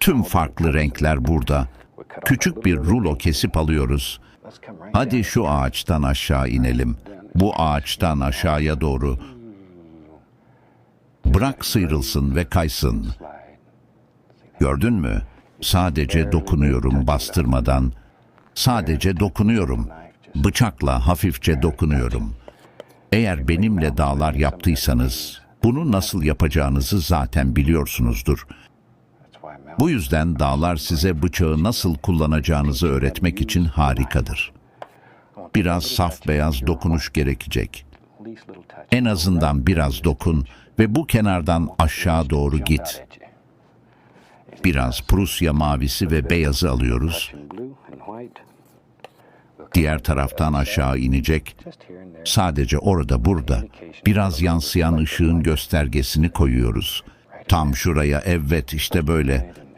Tüm farklı renkler burada. Küçük bir rulo kesip alıyoruz. Hadi şu ağaçtan aşağı inelim. Bu ağaçtan aşağıya doğru. Bırak sıyrılsın ve kaysın. Gördün mü? Sadece dokunuyorum bastırmadan. Sadece dokunuyorum. Bıçakla hafifçe dokunuyorum. Eğer benimle dağlar yaptıysanız, bunu nasıl yapacağınızı zaten biliyorsunuzdur. Bu yüzden dağlar size bıçağı nasıl kullanacağınızı öğretmek için harikadır. Biraz saf beyaz dokunuş gerekecek. En azından biraz dokun ve bu kenardan aşağı doğru git. Biraz Prusya mavisi ve beyazı alıyoruz. Diğer taraftan aşağı inecek. Sadece orada burada biraz yansıyan ışığın göstergesini koyuyoruz. Tam şuraya evet işte böyle.